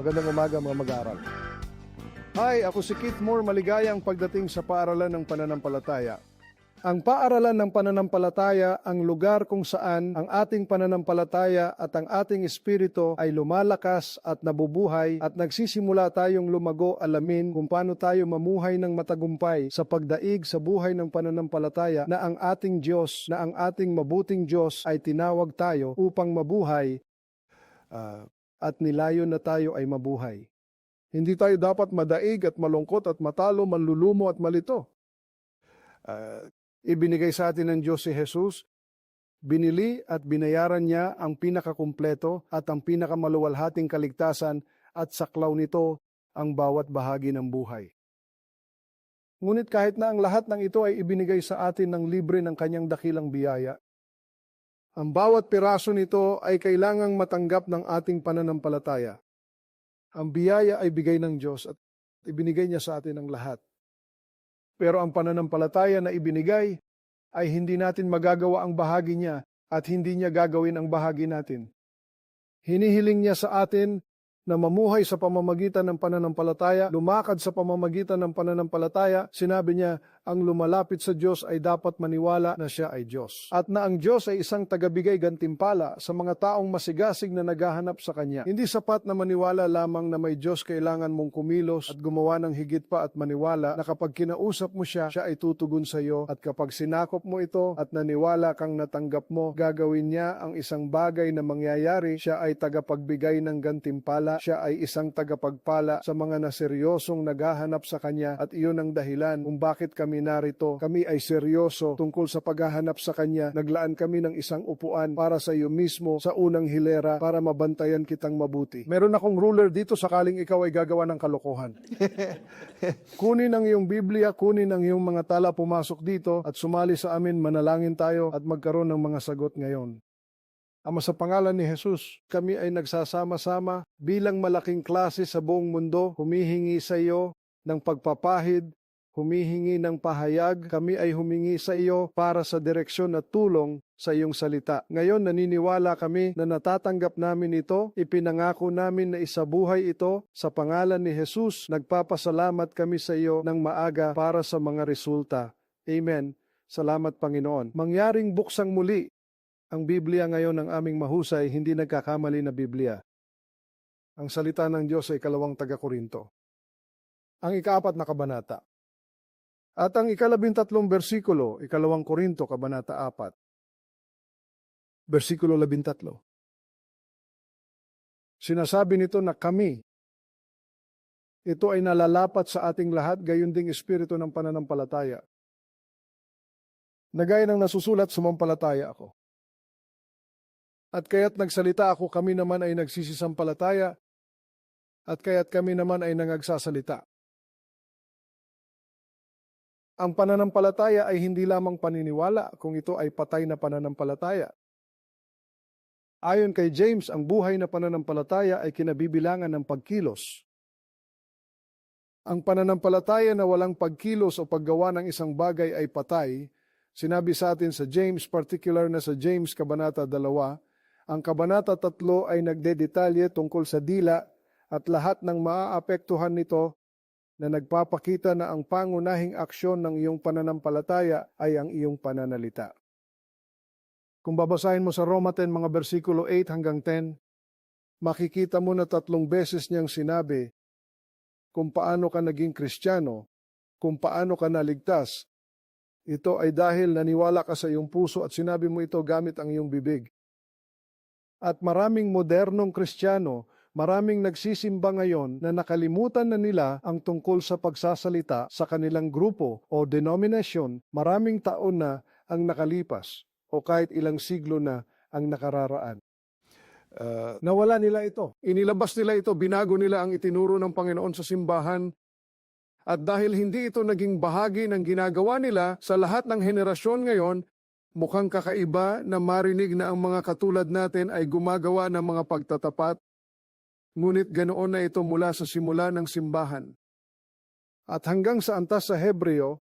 Magandang umaga mga mag-aaral. Hi, ako si Keith Moore. Maligaya ang pagdating sa paaralan ng pananampalataya. Ang paaralan ng pananampalataya ang lugar kung saan ang ating pananampalataya at ang ating espiritu ay lumalakas at nabubuhay at nagsisimula tayong lumago alamin kung paano tayo mamuhay ng matagumpay sa pagdaig sa buhay ng pananampalataya na ang ating Diyos, na ang ating mabuting Diyos ay tinawag tayo upang mabuhay ah, at nilayon na tayo ay mabuhay. Hindi tayo dapat madaig at malungkot at matalo, manlulumo at malito. Ah, ibinigay sa atin ng Diyos si Jesus, binili at binayaran niya ang pinakakumpleto at ang pinakamaluwalhating kaligtasan at saklaw nito ang bawat bahagi ng buhay. Ngunit kahit na ang lahat ng ito ay ibinigay sa atin ng libre ng kanyang dakilang biyaya, ang bawat piraso nito ay kailangang matanggap ng ating pananampalataya. Ang biyaya ay bigay ng Diyos at ibinigay niya sa atin ang lahat. Pero ang pananampalataya na ibinigay ay hindi natin magagawa ang bahagi niya at hindi niya gagawin ang bahagi natin. Hinihiling niya sa atin na mamuhay sa pamamagitan ng pananampalataya, lumakad sa pamamagitan ng pananampalataya, sinabi niya, ang lumalapit sa Diyos ay dapat maniwala na siya ay Diyos. At na ang Diyos ay isang tagabigay gantimpala sa mga taong masigasig na naghahanap sa Kanya. Hindi sapat na maniwala lamang na may Diyos kailangan mong kumilos at gumawa ng higit pa at maniwala na kapag kinausap mo siya, siya ay tutugon sa iyo at kapag sinakop mo ito at naniwala kang natanggap mo, gagawin niya ang isang bagay na mangyayari, siya ay tagapagbigay ng gantimpala, siya ay isang tagapagpala sa mga naseryosong naghahanap sa Kanya at iyon ang dahilan kung bakit kami narito. Kami ay seryoso tungkol sa paghahanap sa Kanya. Naglaan kami ng isang upuan para sa iyo mismo sa unang hilera para mabantayan kitang mabuti. Meron akong ruler dito sakaling ikaw ay gagawa ng kalokohan. kunin ang iyong Biblia, kunin ang iyong mga tala pumasok dito at sumali sa amin, manalangin tayo at magkaroon ng mga sagot ngayon. Ama sa pangalan ni Jesus, kami ay nagsasama-sama bilang malaking klase sa buong mundo, humihingi sa iyo ng pagpapahid, humihingi ng pahayag, kami ay humingi sa iyo para sa direksyon at tulong sa iyong salita. Ngayon naniniwala kami na natatanggap namin ito, ipinangako namin na isabuhay ito sa pangalan ni Jesus. Nagpapasalamat kami sa iyo ng maaga para sa mga resulta. Amen. Salamat Panginoon. Mangyaring buksang muli ang Biblia ngayon ng aming mahusay, hindi nagkakamali na Biblia. Ang salita ng Diyos ay kalawang taga-Korinto. Ang ikaapat na kabanata. At ang ikalabintatlong bersikulo, ikalawang Korinto, kabanata 4. Bersikulo labintatlo. Sinasabi nito na kami, ito ay nalalapat sa ating lahat, gayon ding espiritu ng pananampalataya. Nagaya ng nasusulat, sumampalataya ako. At kaya't nagsalita ako, kami naman ay nagsisisampalataya, at kaya't kami naman ay nangagsasalita. Ang pananampalataya ay hindi lamang paniniwala kung ito ay patay na pananampalataya. Ayon kay James, ang buhay na pananampalataya ay kinabibilangan ng pagkilos. Ang pananampalataya na walang pagkilos o paggawa ng isang bagay ay patay, sinabi sa atin sa James, particular na sa James Kabanata 2, ang Kabanata 3 ay nagdedetalye tungkol sa dila at lahat ng maaapektuhan nito na nagpapakita na ang pangunahing aksyon ng iyong pananampalataya ay ang iyong pananalita. Kung babasahin mo sa Roma 10 mga bersikulo 8 hanggang 10, makikita mo na tatlong beses niyang sinabi kung paano ka naging kristyano, kung paano ka naligtas. Ito ay dahil naniwala ka sa iyong puso at sinabi mo ito gamit ang iyong bibig. At maraming modernong kristyano Maraming nagsisimba ngayon na nakalimutan na nila ang tungkol sa pagsasalita sa kanilang grupo o denominasyon maraming taon na ang nakalipas o kahit ilang siglo na ang nakararaan. Uh, nawala nila ito. Inilabas nila ito, binago nila ang itinuro ng Panginoon sa simbahan at dahil hindi ito naging bahagi ng ginagawa nila sa lahat ng henerasyon ngayon, mukhang kakaiba na marinig na ang mga katulad natin ay gumagawa ng mga pagtatapat Ngunit ganoon na ito mula sa simula ng simbahan. At hanggang sa antas sa Hebreo,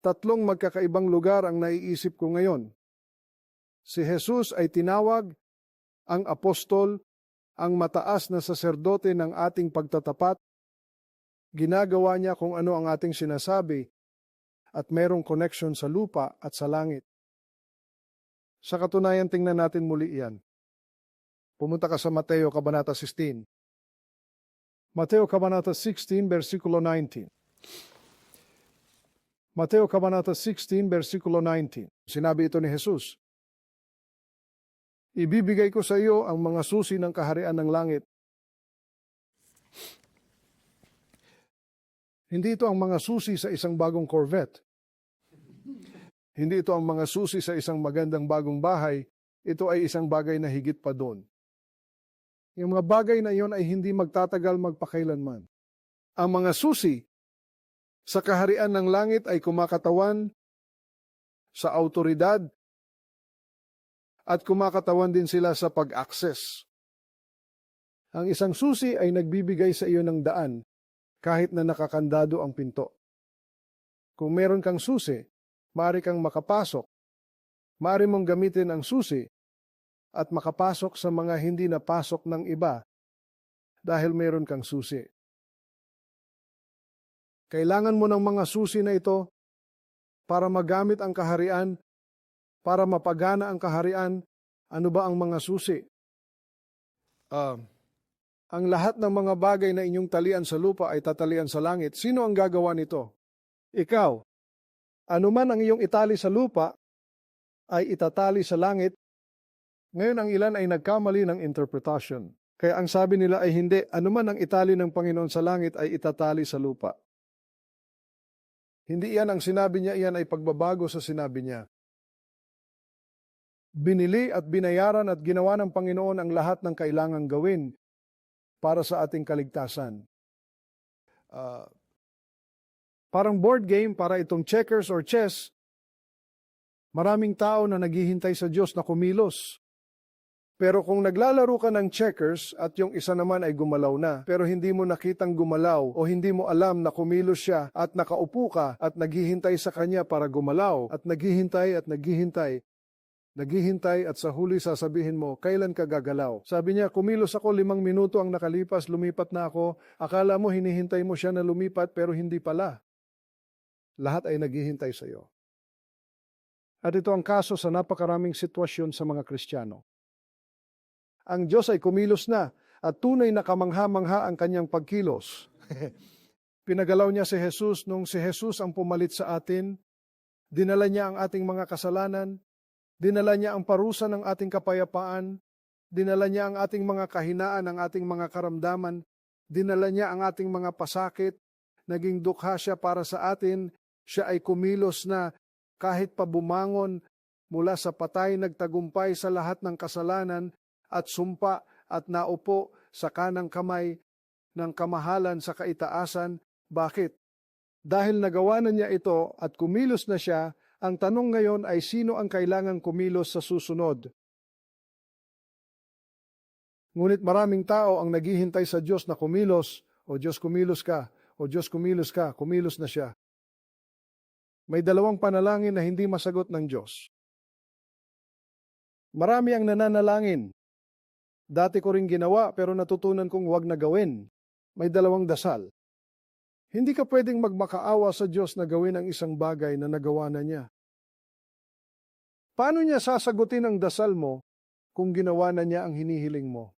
tatlong magkakaibang lugar ang naiisip ko ngayon. Si Jesus ay tinawag ang apostol ang mataas na saserdote ng ating pagtatapat. Ginagawa niya kung ano ang ating sinasabi at merong connection sa lupa at sa langit. Sa katunayan, tingnan natin muli iyan. Pumunta ka sa Mateo Kabanata 16. Mateo Kabanata 16, versikulo 19. Mateo Kabanata 16, versikulo 19. Sinabi ito ni Jesus, Ibibigay ko sa iyo ang mga susi ng kaharian ng langit. Hindi ito ang mga susi sa isang bagong Corvette. Hindi ito ang mga susi sa isang magandang bagong bahay. Ito ay isang bagay na higit pa doon. Yung mga bagay na iyon ay hindi magtatagal magpakailanman. Ang mga susi sa kaharian ng langit ay kumakatawan sa autoridad at kumakatawan din sila sa pag-access. Ang isang susi ay nagbibigay sa iyo ng daan kahit na nakakandado ang pinto. Kung meron kang susi, maaari kang makapasok. Maaari mong gamitin ang susi at makapasok sa mga hindi napasok ng iba dahil meron kang susi. Kailangan mo ng mga susi na ito para magamit ang kaharian, para mapagana ang kaharian. Ano ba ang mga susi? Ah, ang lahat ng mga bagay na inyong talian sa lupa ay tatalian sa langit. Sino ang gagawa nito? Ikaw. Ano man ang iyong itali sa lupa ay itatali sa langit. Ngayon ang ilan ay nagkamali ng interpretation. Kaya ang sabi nila ay hindi, ano man ang itali ng Panginoon sa langit ay itatali sa lupa. Hindi iyan ang sinabi niya, iyan ay pagbabago sa sinabi niya. Binili at binayaran at ginawa ng Panginoon ang lahat ng kailangang gawin para sa ating kaligtasan. Ah, parang board game, para itong checkers or chess, maraming tao na naghihintay sa Diyos na kumilos. Pero kung naglalaro ka ng checkers at yung isa naman ay gumalaw na, pero hindi mo nakitang gumalaw o hindi mo alam na kumilos siya at nakaupo ka at naghihintay sa kanya para gumalaw at naghihintay at naghihintay, naghihintay at sa huli sasabihin mo, kailan ka gagalaw? Sabi niya, kumilos ako limang minuto ang nakalipas, lumipat na ako. Akala mo hinihintay mo siya na lumipat pero hindi pala. Lahat ay naghihintay sa iyo. At ito ang kaso sa napakaraming sitwasyon sa mga Kristiyano ang Diyos ay kumilos na at tunay na kamangha-mangha ang kanyang pagkilos. Pinagalaw niya si Jesus nung si Jesus ang pumalit sa atin, dinala niya ang ating mga kasalanan, dinala niya ang parusa ng ating kapayapaan, dinala niya ang ating mga kahinaan, ang ating mga karamdaman, dinala niya ang ating mga pasakit, naging dukha siya para sa atin, siya ay kumilos na kahit pa bumangon mula sa patay nagtagumpay sa lahat ng kasalanan, at sumpa at naupo sa kanang kamay ng kamahalan sa kaitaasan. Bakit? Dahil nagawa na niya ito at kumilos na siya, ang tanong ngayon ay sino ang kailangang kumilos sa susunod? Ngunit maraming tao ang naghihintay sa Diyos na kumilos, o Diyos kumilos ka, o Diyos kumilos ka, kumilos na siya. May dalawang panalangin na hindi masagot ng Diyos. Marami ang nananalangin, Dati ko rin ginawa pero natutunan kong wag na gawin. May dalawang dasal. Hindi ka pwedeng magmakaawa sa Diyos na gawin ang isang bagay na nagawa na niya. Paano niya sasagutin ang dasal mo kung ginawa na niya ang hinihiling mo?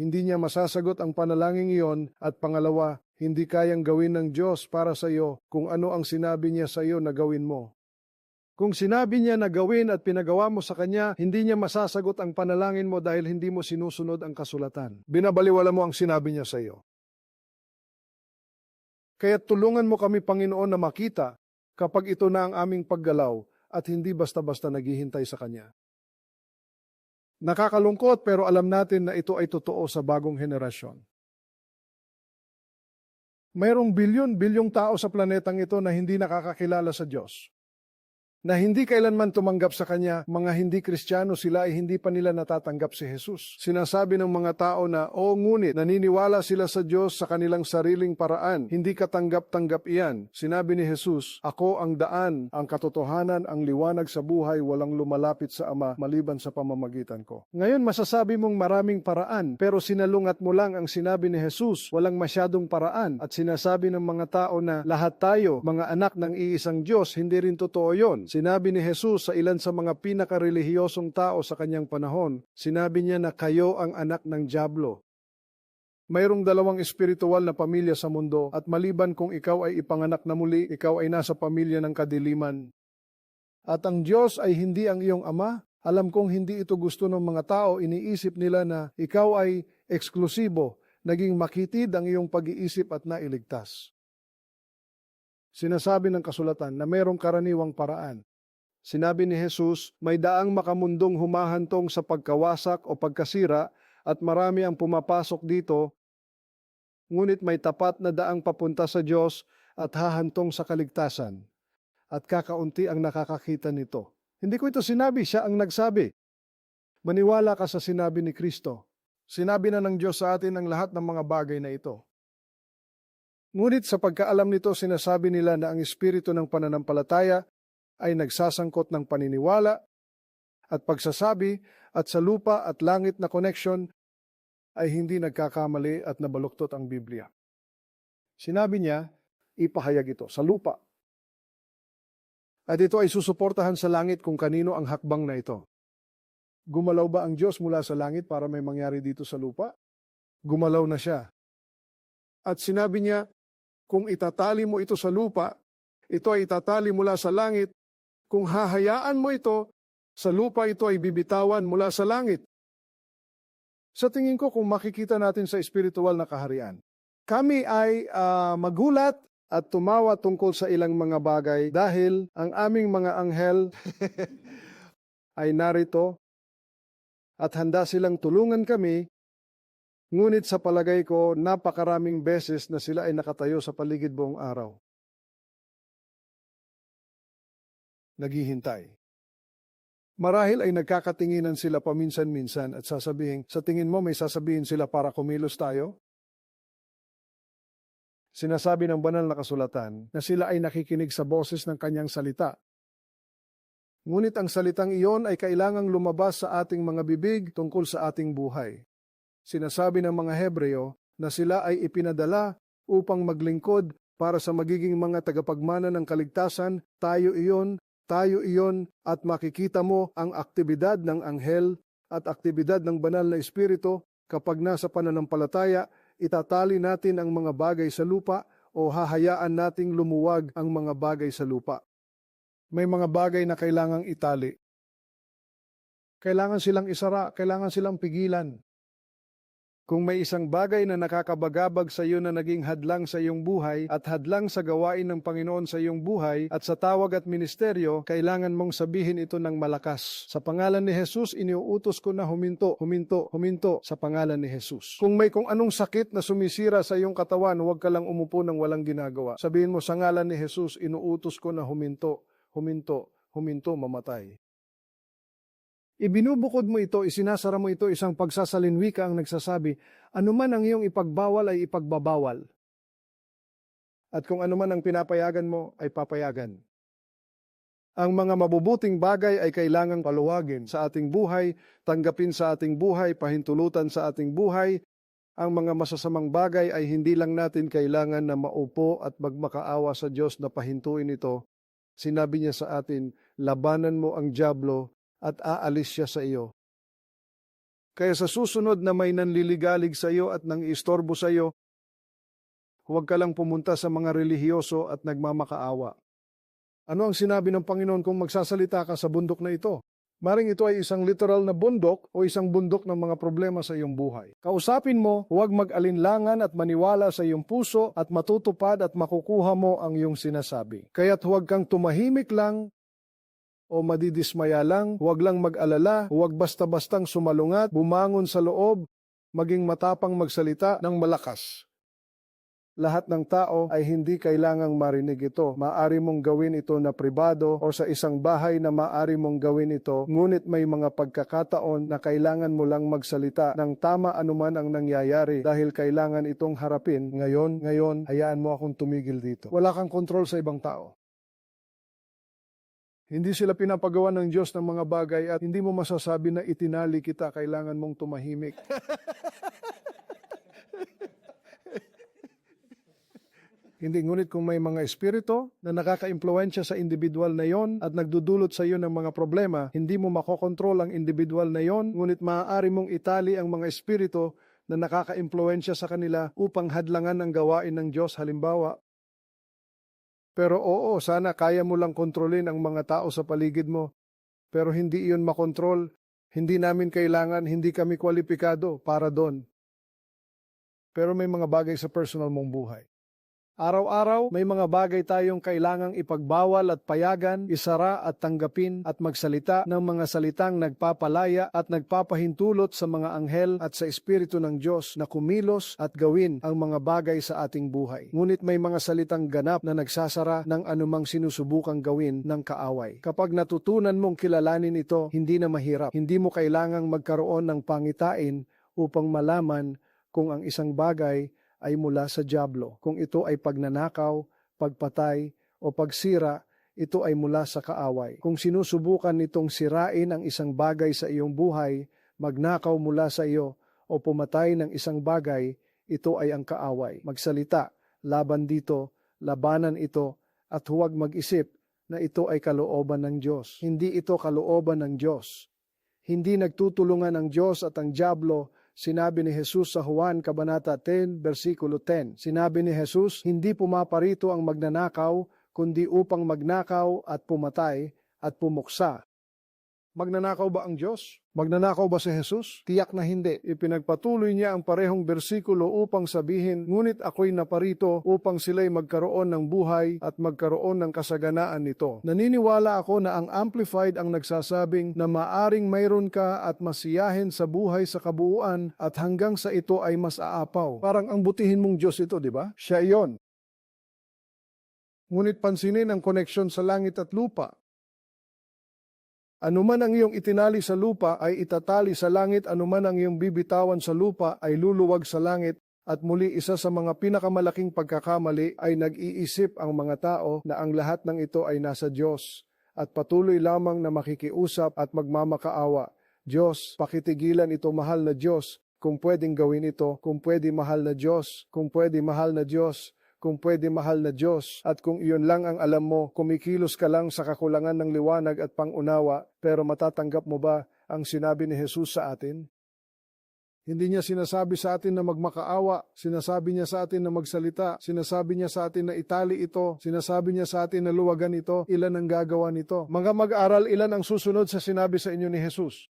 Hindi niya masasagot ang panalangin iyon at pangalawa, hindi kayang gawin ng Diyos para sa iyo kung ano ang sinabi niya sa iyo na gawin mo. Kung sinabi niya na gawin at pinagawa mo sa kanya, hindi niya masasagot ang panalangin mo dahil hindi mo sinusunod ang kasulatan. Binabaliwala mo ang sinabi niya sa iyo. Kaya tulungan mo kami, Panginoon, na makita kapag ito na ang aming paggalaw at hindi basta-basta naghihintay sa Kanya. Nakakalungkot pero alam natin na ito ay totoo sa bagong henerasyon. Mayroong bilyon-bilyong tao sa planetang ito na hindi nakakakilala sa Diyos. Na hindi kailanman tumanggap sa Kanya, mga hindi Kristiyano sila ay hindi pa nila natatanggap si Jesus. Sinasabi ng mga tao na, o ngunit naniniwala sila sa Diyos sa kanilang sariling paraan, hindi katanggap-tanggap iyan. Sinabi ni Jesus, Ako ang daan, ang katotohanan, ang liwanag sa buhay, walang lumalapit sa Ama maliban sa pamamagitan ko. Ngayon masasabi mong maraming paraan, pero sinalungat mo lang ang sinabi ni Jesus, walang masyadong paraan. At sinasabi ng mga tao na lahat tayo, mga anak ng iisang Diyos, hindi rin totoo yon. Sinabi ni Jesus sa ilan sa mga pinakarelihiyosong tao sa kanyang panahon, sinabi niya na kayo ang anak ng Diablo. Mayroong dalawang espiritual na pamilya sa mundo at maliban kung ikaw ay ipanganak na muli, ikaw ay nasa pamilya ng kadiliman. At ang Diyos ay hindi ang iyong ama. Alam kong hindi ito gusto ng mga tao, iniisip nila na ikaw ay eksklusibo, naging makitid ang iyong pag-iisip at nailigtas. Sinasabi ng kasulatan na mayroong karaniwang paraan. Sinabi ni Jesus, may daang makamundong humahantong sa pagkawasak o pagkasira at marami ang pumapasok dito, ngunit may tapat na daang papunta sa Diyos at hahantong sa kaligtasan. At kakaunti ang nakakakita nito. Hindi ko ito sinabi, siya ang nagsabi. Maniwala ka sa sinabi ni Kristo. Sinabi na ng Diyos sa atin ang lahat ng mga bagay na ito. Ngunit sa pagkaalam nito, sinasabi nila na ang espiritu ng pananampalataya ay nagsasangkot ng paniniwala at pagsasabi at sa lupa at langit na connection ay hindi nagkakamali at nabaluktot ang Biblia. Sinabi niya, ipahayag ito sa lupa. At ito ay susuportahan sa langit kung kanino ang hakbang na ito. Gumalaw ba ang Diyos mula sa langit para may mangyari dito sa lupa? Gumalaw na siya. At sinabi niya, kung itatali mo ito sa lupa, ito ay itatali mula sa langit. Kung hahayaan mo ito, sa lupa ito ay bibitawan mula sa langit. Sa tingin ko, kung makikita natin sa espiritual na kaharian, kami ay ah, magulat at tumawa tungkol sa ilang mga bagay dahil ang aming mga anghel ay narito at handa silang tulungan kami Ngunit sa palagay ko, napakaraming beses na sila ay nakatayo sa paligid buong araw. Naghihintay. Marahil ay nagkakatinginan sila paminsan-minsan at sasabihin, sa tingin mo may sasabihin sila para kumilos tayo? Sinasabi ng banal na kasulatan na sila ay nakikinig sa boses ng kanyang salita. Ngunit ang salitang iyon ay kailangang lumabas sa ating mga bibig tungkol sa ating buhay. Sinasabi ng mga Hebreo na sila ay ipinadala upang maglingkod para sa magiging mga tagapagmana ng kaligtasan, tayo iyon, tayo iyon, at makikita mo ang aktibidad ng anghel at aktibidad ng banal na espiritu kapag nasa pananampalataya, itatali natin ang mga bagay sa lupa o hahayaan nating lumuwag ang mga bagay sa lupa. May mga bagay na kailangang itali. Kailangan silang isara, kailangan silang pigilan. Kung may isang bagay na nakakabagabag sa iyo na naging hadlang sa iyong buhay at hadlang sa gawain ng Panginoon sa iyong buhay at sa tawag at ministeryo, kailangan mong sabihin ito ng malakas. Sa pangalan ni Jesus, iniuutos ko na huminto, huminto, huminto sa pangalan ni Jesus. Kung may kung anong sakit na sumisira sa iyong katawan, huwag ka lang umupo ng walang ginagawa. Sabihin mo, sa ngalan ni Jesus, inuutos ko na huminto, huminto, huminto, mamatay. Ibinubukod mo ito, isinasara mo ito, isang pagsasalinwi ka ang nagsasabi, anuman ang iyong ipagbawal ay ipagbabawal. At kung anuman ang pinapayagan mo, ay papayagan. Ang mga mabubuting bagay ay kailangang paluwagin sa ating buhay, tanggapin sa ating buhay, pahintulutan sa ating buhay. Ang mga masasamang bagay ay hindi lang natin kailangan na maupo at magmakaawa sa Diyos na pahintuin ito. Sinabi niya sa atin, labanan mo ang Diablo at aalis siya sa iyo. Kaya sa susunod na may nanliligalig sa iyo at nang istorbo sa iyo, huwag ka lang pumunta sa mga relihiyoso at nagmamakaawa. Ano ang sinabi ng Panginoon kung magsasalita ka sa bundok na ito? Maring ito ay isang literal na bundok o isang bundok ng mga problema sa iyong buhay. Kausapin mo, huwag mag-alinlangan at maniwala sa iyong puso at matutupad at makukuha mo ang iyong sinasabi. Kaya't huwag kang tumahimik lang o madidismaya lang, huwag lang mag-alala, huwag basta-bastang sumalungat, bumangon sa loob, maging matapang magsalita ng malakas. Lahat ng tao ay hindi kailangang marinig ito. Maari mong gawin ito na pribado o sa isang bahay na maari mong gawin ito, ngunit may mga pagkakataon na kailangan mo lang magsalita ng tama anuman ang nangyayari dahil kailangan itong harapin. Ngayon, ngayon, hayaan mo akong tumigil dito. Wala kang kontrol sa ibang tao. Hindi sila pinapagawa ng Diyos ng mga bagay at hindi mo masasabi na itinali kita, kailangan mong tumahimik. Hindi, ngunit kung may mga espiritu na nakaka-impluensya sa individual na yon at nagdudulot sa iyo ng mga problema, hindi mo makokontrol ang individual na yon, ngunit maaari mong itali ang mga espiritu na nakaka-impluensya sa kanila upang hadlangan ang gawain ng Diyos halimbawa. Pero oo, sana kaya mo lang kontrolin ang mga tao sa paligid mo. Pero hindi iyon makontrol. Hindi namin kailangan, hindi kami kwalipikado para doon. Pero may mga bagay sa personal mong buhay. Araw-araw, may mga bagay tayong kailangang ipagbawal at payagan, isara at tanggapin at magsalita ng mga salitang nagpapalaya at nagpapahintulot sa mga anghel at sa Espiritu ng Diyos na kumilos at gawin ang mga bagay sa ating buhay. Ngunit may mga salitang ganap na nagsasara ng anumang sinusubukang gawin ng kaaway. Kapag natutunan mong kilalanin ito, hindi na mahirap. Hindi mo kailangang magkaroon ng pangitain upang malaman kung ang isang bagay ay mula sa Diablo. Kung ito ay pagnanakaw, pagpatay, o pagsira, ito ay mula sa kaaway. Kung sinusubukan nitong sirain ang isang bagay sa iyong buhay, magnakaw mula sa iyo, o pumatay ng isang bagay, ito ay ang kaaway. Magsalita, laban dito, labanan ito, at huwag mag-isip na ito ay kalooban ng Diyos. Hindi ito kalooban ng Diyos. Hindi nagtutulungan ang Diyos at ang Diablo Sinabi ni Jesus sa Juan Kabanata 10, versikulo 10. Sinabi ni Jesus, hindi pumaparito ang magnanakaw, kundi upang magnakaw at pumatay at pumuksa. Magnanakaw ba ang Diyos? Magnanakaw ba si Jesus? Tiyak na hindi. Ipinagpatuloy niya ang parehong bersikulo upang sabihin, Ngunit ako'y naparito upang sila'y magkaroon ng buhay at magkaroon ng kasaganaan nito. Naniniwala ako na ang Amplified ang nagsasabing na maaring mayroon ka at masiyahin sa buhay sa kabuuan at hanggang sa ito ay mas aapaw. Parang ang butihin mong Diyos ito, di ba? Siya iyon. Ngunit pansinin ang koneksyon sa langit at lupa. Anuman ang iyong itinali sa lupa ay itatali sa langit, anuman ang iyong bibitawan sa lupa ay luluwag sa langit, at muli isa sa mga pinakamalaking pagkakamali ay nag-iisip ang mga tao na ang lahat ng ito ay nasa Diyos at patuloy lamang na makikiusap at magmamakaawa. Diyos, pakitigilan ito mahal na Diyos kung pwedeng gawin ito, kung pwede mahal na Diyos, kung pwede mahal na Diyos, kung pwede mahal na Diyos, at kung iyon lang ang alam mo, kumikilos ka lang sa kakulangan ng liwanag at pangunawa, pero matatanggap mo ba ang sinabi ni Jesus sa atin? Hindi niya sinasabi sa atin na magmakaawa, sinasabi niya sa atin na magsalita, sinasabi niya sa atin na itali ito, sinasabi niya sa atin na luwagan ito, ilan ang gagawa nito. Mga mag-aral, ilan ang susunod sa sinabi sa inyo ni Jesus?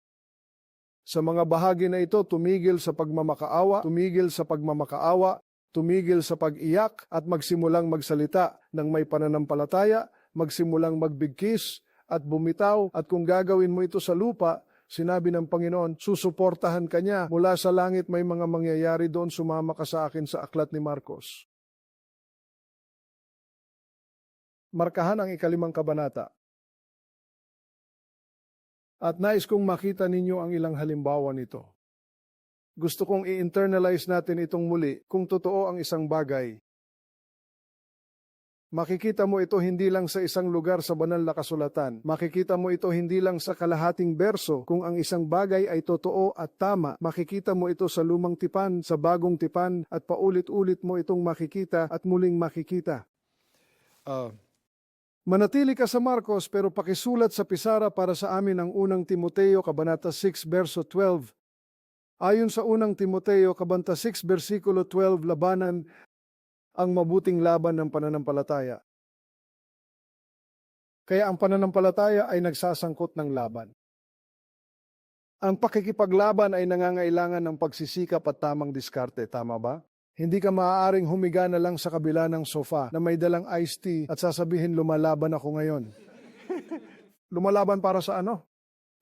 Sa mga bahagi na ito, tumigil sa pagmamakaawa, tumigil sa pagmamakaawa, tumigil sa pag-iyak at magsimulang magsalita ng may pananampalataya, magsimulang magbigkis at bumitaw at kung gagawin mo ito sa lupa, sinabi ng Panginoon, susuportahan ka niya. Mula sa langit may mga mangyayari doon, sumama ka sa akin sa aklat ni Marcos. Markahan ang ikalimang kabanata. At nais kong makita ninyo ang ilang halimbawa nito. Gusto kong i-internalize natin itong muli kung totoo ang isang bagay. Makikita mo ito hindi lang sa isang lugar sa banal na kasulatan. Makikita mo ito hindi lang sa kalahating berso. Kung ang isang bagay ay totoo at tama, makikita mo ito sa lumang tipan, sa bagong tipan, at paulit-ulit mo itong makikita at muling makikita. Ah, Manatili ka sa Marcos pero pakisulat sa Pisara para sa amin ang unang Timoteo, Kabanata 6, verso 12. Ayon sa unang Timoteo, Kabanta 6, versikulo 12, labanan ang mabuting laban ng pananampalataya. Kaya ang pananampalataya ay nagsasangkot ng laban. Ang pakikipaglaban ay nangangailangan ng pagsisikap at tamang diskarte, tama ba? Hindi ka maaaring humiga na lang sa kabila ng sofa na may dalang iced tea at sasabihin lumalaban ako ngayon. lumalaban para sa ano?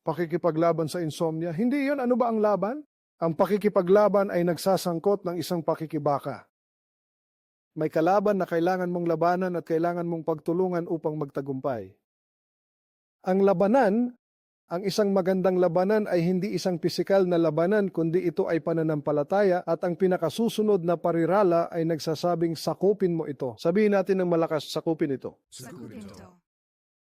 Pakikipaglaban sa insomnia. Hindi yun. Ano ba ang laban? Ang pakikipaglaban ay nagsasangkot ng isang pakikibaka. May kalaban na kailangan mong labanan at kailangan mong pagtulungan upang magtagumpay. Ang labanan, ang isang magandang labanan ay hindi isang pisikal na labanan kundi ito ay pananampalataya at ang pinakasusunod na parirala ay nagsasabing sakupin mo ito. Sabihin natin ng malakas, sakupin ito. Sakupin ito.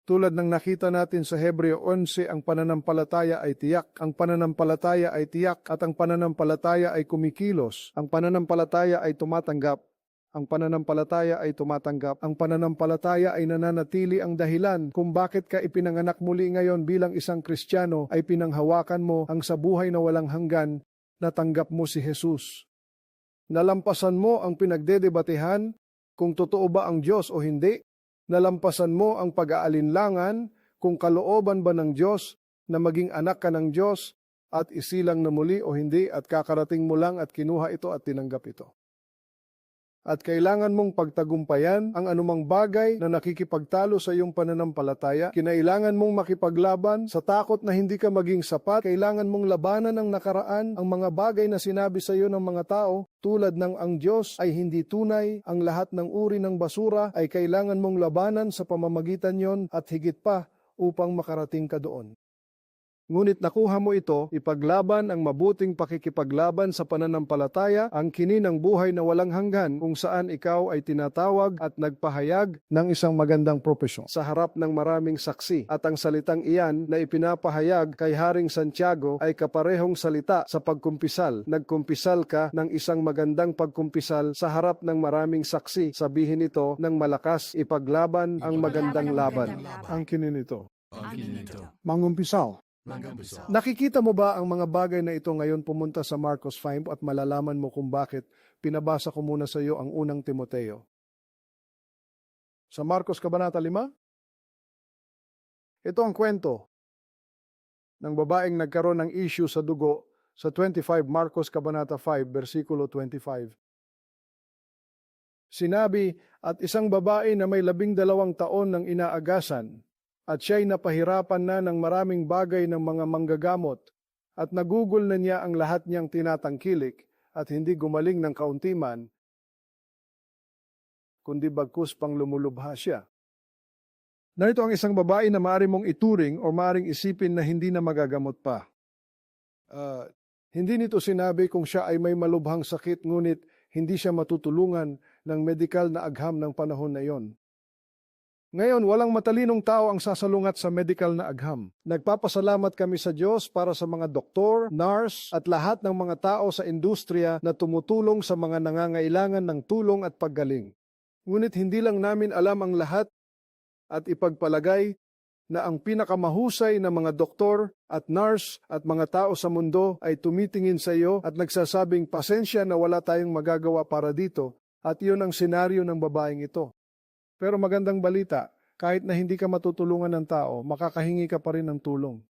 Tulad ng nakita natin sa Hebreo 11, ang pananampalataya ay tiyak. Ang pananampalataya ay tiyak at ang pananampalataya ay kumikilos. Ang pananampalataya ay tumatanggap. Ang pananampalataya ay tumatanggap. Ang pananampalataya ay nananatili ang dahilan kung bakit ka ipinanganak muli ngayon bilang isang Kristiyano ay pinanghawakan mo ang sa buhay na walang hanggan na tanggap mo si Jesus. Nalampasan mo ang pinagdedebatehan kung totoo ba ang Diyos o hindi nalampasan mo ang pag-aalinlangan kung kalooban ba ng Diyos na maging anak ka ng Diyos at isilang na muli o hindi at kakarating mo lang at kinuha ito at tinanggap ito. At kailangan mong pagtagumpayan ang anumang bagay na nakikipagtalo sa iyong pananampalataya. Kinailangan mong makipaglaban sa takot na hindi ka maging sapat. Kailangan mong labanan ang nakaraan, ang mga bagay na sinabi sa iyo ng mga tao, tulad ng ang Diyos ay hindi tunay, ang lahat ng uri ng basura ay kailangan mong labanan sa pamamagitan yon at higit pa upang makarating ka doon. Ngunit nakuha mo ito, ipaglaban ang mabuting pakikipaglaban sa pananampalataya, ang kininang buhay na walang hanggan kung saan ikaw ay tinatawag at nagpahayag ng isang magandang propesyon sa harap ng maraming saksi. At ang salitang iyan na ipinapahayag kay Haring Santiago ay kaparehong salita sa pagkumpisal. Nagkumpisal ka ng isang magandang pagkumpisal sa harap ng maraming saksi. Sabihin ito ng malakas, ipaglaban ang magandang laban. Ang kinin ito. Amin ito. Mangumpisaw. Mangambisa. Nakikita mo ba ang mga bagay na ito ngayon pumunta sa Marcos 5 at malalaman mo kung bakit pinabasa ko muna sa iyo ang unang Timoteo? Sa Marcos Kabanata 5? Ito ang kwento ng babaeng nagkaroon ng issue sa dugo sa 25 Marcos Kabanata 5 versikulo 25. Sinabi, at isang babae na may labing dalawang taon ng inaagasan, at siya'y napahirapan na ng maraming bagay ng mga manggagamot, at nagugol na niya ang lahat niyang tinatangkilik, at hindi gumaling ng kaunti man, kundi bagkus pang lumulubha siya. Narito ang isang babae na maaari mong ituring o maaring isipin na hindi na magagamot pa. Ah, hindi nito sinabi kung siya ay may malubhang sakit ngunit hindi siya matutulungan ng medikal na agham ng panahon na iyon. Ngayon, walang matalinong tao ang sasalungat sa medical na agham. Nagpapasalamat kami sa Diyos para sa mga doktor, nurse, at lahat ng mga tao sa industriya na tumutulong sa mga nangangailangan ng tulong at paggaling. Ngunit hindi lang namin alam ang lahat at ipagpalagay na ang pinakamahusay na mga doktor at nurse at mga tao sa mundo ay tumitingin sa iyo at nagsasabing pasensya na wala tayong magagawa para dito at iyon ang senaryo ng babaeng ito. Pero magandang balita, kahit na hindi ka matutulungan ng tao, makakahingi ka pa rin ng tulong.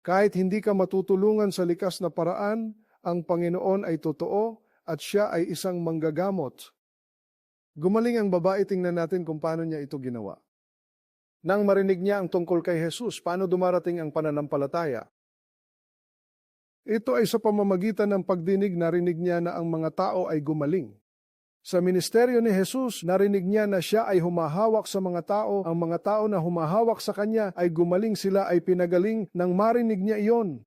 Kahit hindi ka matutulungan sa likas na paraan, ang Panginoon ay totoo at siya ay isang manggagamot. Gumaling ang babae, tingnan natin kung paano niya ito ginawa. Nang marinig niya ang tungkol kay Jesus, paano dumarating ang pananampalataya? Ito ay sa pamamagitan ng pagdinig, narinig niya na ang mga tao ay gumaling. Sa ministeryo ni Jesus, narinig niya na siya ay humahawak sa mga tao. Ang mga tao na humahawak sa kanya ay gumaling sila ay pinagaling nang marinig niya iyon.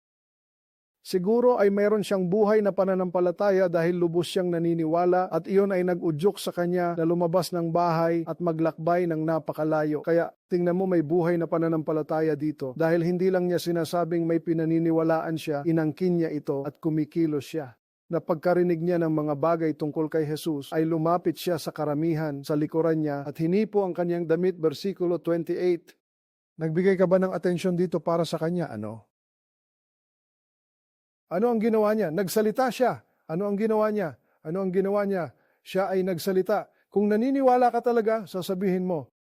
Siguro ay mayroon siyang buhay na pananampalataya dahil lubos siyang naniniwala at iyon ay nag-udyok sa kanya na lumabas ng bahay at maglakbay ng napakalayo. Kaya tingnan mo may buhay na pananampalataya dito dahil hindi lang niya sinasabing may pinaniniwalaan siya, inangkin niya ito at kumikilos siya na pagkarinig niya ng mga bagay tungkol kay Jesus ay lumapit siya sa karamihan sa likuran niya at hinipo ang kanyang damit, versikulo 28. Nagbigay ka ba ng atensyon dito para sa kanya? Ano? Ano ang ginawa niya? Nagsalita siya. Ano ang ginawa niya? Ano ang ginawa niya? Siya ay nagsalita. Kung naniniwala ka talaga, sasabihin mo.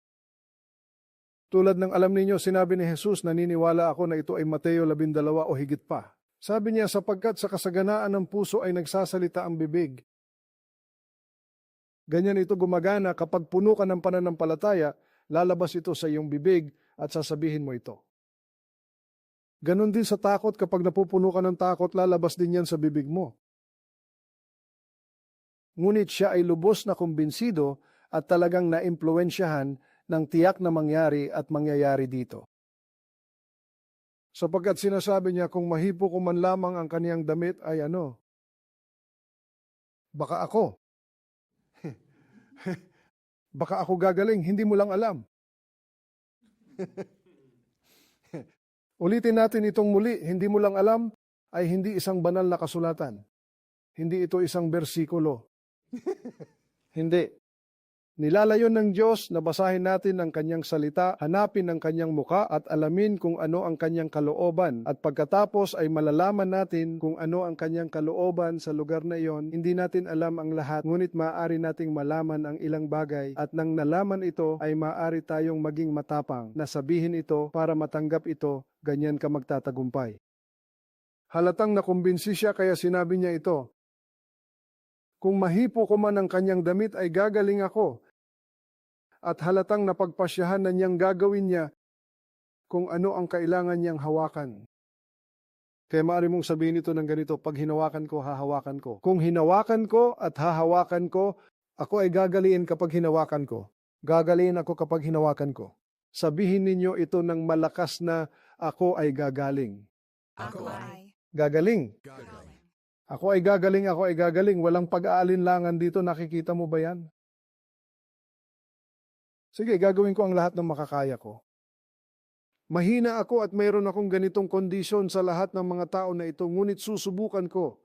Tulad ng alam ninyo, sinabi ni Jesus, naniniwala ako na ito ay Mateo 12 o higit pa. Sabi niya, sapagkat sa kasaganaan ng puso ay nagsasalita ang bibig. Ganyan ito gumagana kapag puno ka ng pananampalataya, lalabas ito sa iyong bibig at sasabihin mo ito. Ganon din sa takot kapag napupuno ka ng takot, lalabas din yan sa bibig mo. ngunit siya ay lubos na kumbinsido at talagang naimpluensyahan ng tiyak na mangyari at mangyayari dito. Sapagkat sinasabi niya kung mahipo ko man lamang ang kaniyang damit ay ano, baka ako. baka ako gagaling, hindi mo lang alam. Ulitin natin itong muli, hindi mo lang alam ay hindi isang banal na kasulatan. Hindi ito isang bersikulo. hindi. Nilalayon ng Diyos na basahin natin ang kanyang salita, hanapin ang kanyang muka at alamin kung ano ang kanyang kalooban. At pagkatapos ay malalaman natin kung ano ang kanyang kalooban sa lugar na iyon. Hindi natin alam ang lahat, ngunit maaari nating malaman ang ilang bagay at nang nalaman ito ay maaari tayong maging matapang na sabihin ito para matanggap ito, ganyan ka magtatagumpay. Halatang nakumbinsi siya kaya sinabi niya ito, kung mahipo ko man ang kanyang damit ay gagaling ako. At halatang napagpasyahan na niyang gagawin niya kung ano ang kailangan niyang hawakan. Kaya maaari mong sabihin ito ng ganito, pag hinawakan ko, hahawakan ko. Kung hinawakan ko at hahawakan ko, ako ay gagaliin kapag hinawakan ko. Gagaliin ako kapag hinawakan ko. Sabihin ninyo ito ng malakas na ako ay gagaling. Ako ay Gagaling. gagaling. Ako ay gagaling, ako ay gagaling. Walang pag-aalinlangan dito. Nakikita mo ba yan? Sige, gagawin ko ang lahat ng makakaya ko. Mahina ako at mayroon akong ganitong kondisyon sa lahat ng mga tao na ito, ngunit susubukan ko.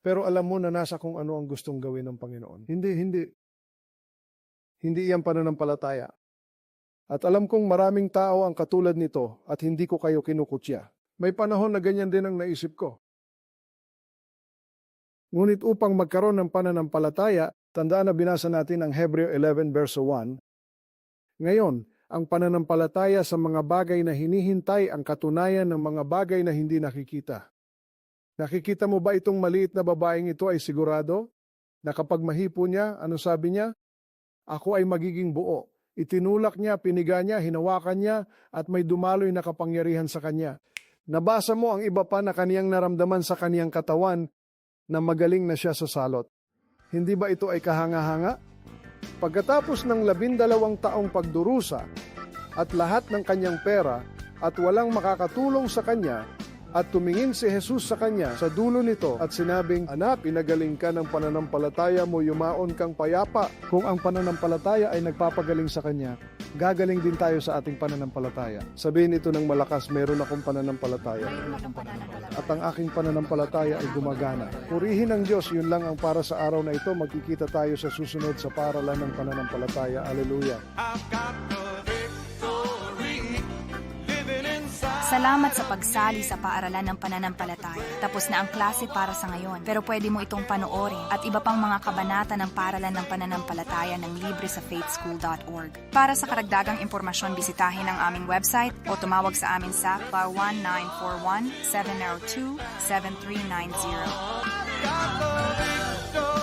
Pero alam mo na nasa kung ano ang gustong gawin ng Panginoon. Hindi, hindi. Hindi iyan pananampalataya. At alam kong maraming tao ang katulad nito at hindi ko kayo kinukutya. May panahon na ganyan din ang naisip ko. Ngunit upang magkaroon ng pananampalataya, tandaan na binasa natin ang Hebreo 11 verso 1. Ngayon, ang pananampalataya sa mga bagay na hinihintay ang katunayan ng mga bagay na hindi nakikita. Nakikita mo ba itong maliit na babaeng ito ay sigurado? Na kapag mahipo niya, ano sabi niya? Ako ay magiging buo. Itinulak niya, piniga niya, hinawakan niya, at may dumaloy na kapangyarihan sa kanya. Nabasa mo ang iba pa na kaniyang naramdaman sa kaniyang katawan na magaling na siya sa salot. Hindi ba ito ay kahanga-hanga? Pagkatapos ng labindalawang taong pagdurusa at lahat ng kanyang pera at walang makakatulong sa kanya, at tumingin si Jesus sa kanya sa dulo nito at sinabing, Anak, pinagaling ka ng pananampalataya mo, yumaon kang payapa. Kung ang pananampalataya ay nagpapagaling sa kanya, gagaling din tayo sa ating pananampalataya. Sabihin ito ng malakas, meron akong pananampalataya Mayroon akong pananampalataya. at ang aking pananampalataya ay gumagana. Purihin ng Diyos, yun lang ang para sa araw na ito. Magkikita tayo sa susunod sa paralan ng pananampalataya. Aleluya. I've got the Salamat sa pagsali sa paaralan ng pananampalataya. Tapos na ang klase para sa ngayon, pero pwede mo itong panoorin at iba pang mga kabanata ng paaralan ng pananampalataya ng libre sa faithschool.org. Para sa karagdagang impormasyon, bisitahin ang aming website o tumawag sa amin sa 1941 702 7390. Got the